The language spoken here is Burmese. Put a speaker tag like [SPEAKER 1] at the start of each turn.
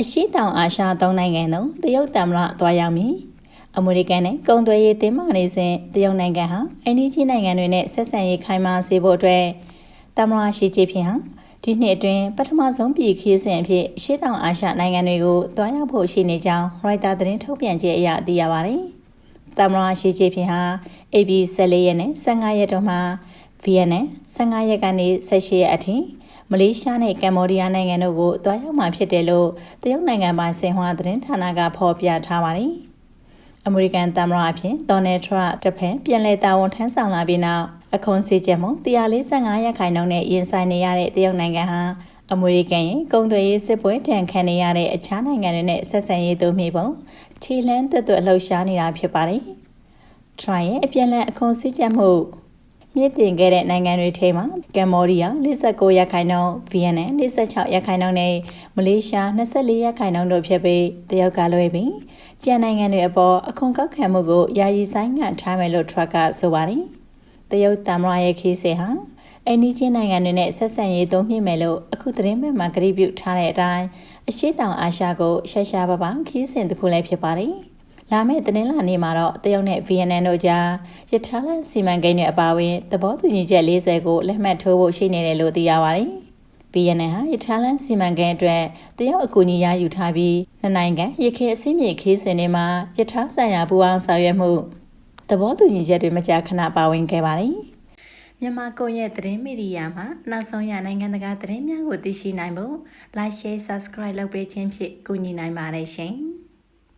[SPEAKER 1] အရှိတောင်အာရှသုံးနိုင်ငံသို့တရုတ်တမ္မရသွားရောက်မည်အမေရိကန်နဲ့ကုန်သွယ်ရေးတင်းမာနေစဉ်တရုတ်နိုင်ငံဟာအိန္ဒိယနိုင်ငံတွေနဲ့ဆက်ဆံရေးခိုင်မာစေဖို့အတွက်တမ္မရရှိချေဖြစ်ဟာဒီနှစ်အတွင်းပထမဆုံးပြည်ခီးစဉ်အဖြစ်ရှေ့တောင်အာရှနိုင်ငံတွေကိုတွားရောက်ဖို့ရှိနေကြောင်းရိုက်တာသတင်းထုတ်ပြန်ချက်အရသိရပါတယ်။တမ္မရရှိချေဖြစ်ဟာ AB 14ရက်နဲ့15ရက်တို့မှာဗီယက်နမ်15ရက်ကနေ18ရက်အထိ မလေးရှားနဲ့ကမ္ဘောဒီးယားနိုင်ငံတို့ကိုတွားရောက်မှာဖြစ်တယ်လို့တရုတ်နိုင်ငံပိုင်ဆင်ဟွာသတင်းဌာနကဖော်ပြထားပါတယ်။အမေရိကန်သမ္မတအဖြစ်ဒေါ်နယ်ထရန့်တဖန်ပြန်လည်တာဝန်ထမ်းဆောင်လာပြီးနောက်အခွန်စည်းချက်မှု145ရက်ခိုင်နှုန်းနဲ့ရင်ဆိုင်နေရတဲ့တရုတ်နိုင်ငံဟာအမေရိကန်ရဲ့ကုန်သွယ်ရေးစစ်ပွဲတန်ခံနေရတဲ့အခြားနိုင်ငံတွေနဲ့ဆက်ဆံရေးသို့မိပုံခြေလန်းတက်သွက်လှုပ်ရှားနေတာဖြစ်ပါတယ်။ Try ရဲ့အပြန်လည်အခွန်စည်းချက်မှုမြ င့်တင်ခဲ့တဲ့နိုင်ငံတွေထဲမှာကမ္ဘောဒီးယား49ရာခိုင်နှုန်း၊ဗီယက်နမ်46ရာခိုင်နှုန်းနဲ့မလေးရှား24ရာခိုင်နှုန်းတို့ဖြစ်ပြီးတရုတ်ကလွဲပြီးကျန်နိုင်ငံတွေအပေါ်အခွန်ကောက်ခံမှုကိုယာယီဆိုင်ငံ့ထားမယ်လို့ထရက်ကဆိုပါတယ်။တရုတ်တမ္မရရဲ့ခီးစဉ်ဟာအိန္ဒိချင်းနိုင်ငံတွေနဲ့ဆက်ဆံရေးသုံးမြင့်မယ်လို့အခုသတင်းမှမှာကြေပြုထားတဲ့အတိုင်းအရှိတောင်အာရှကိုရှာရှာပါပါခီးစဉ်တစ်ခုလည်းဖြစ်ပါတယ်။ လာမယ့်တင်းလာနေ့မှာတော့တရုတ်နဲ့ဗီယက်နမ်တို့ကြားရထားလမ်းစီမံကိန်းတွေအပါအဝင်သဘောတူညီချက်40ကိုလက်မှတ်ထိုးဖို့ရှိနေတယ်လို့သိရပါတယ်။ဗီယက်နမ်ဟာရထားလမ်းစီမံကိန်းအတွက်တရုတ်အကူအညီရယူထားပြီးနှစ်နိုင်ငံရခိုင်အစည်းအမြေခီးစဉ်တွေမှာရထားဆိုင်ရာပူးပေါင်းဆောင်ရွက်မှုသဘောတူညီချက်တွေမကြာခဏပါဝင်ခဲ့ပါတယ်။မြန်မာကွန်ရက်သတင်းမီဒီယာမှာနောက်ဆုံးရနိုင်ငံတကာသတင်းများကိုသိရှိနိုင်ဖို့ Like Share Subscribe လုပ်ပေးခြင်းဖြင့်ကူညီနိုင်ပါတယ်ရှင်။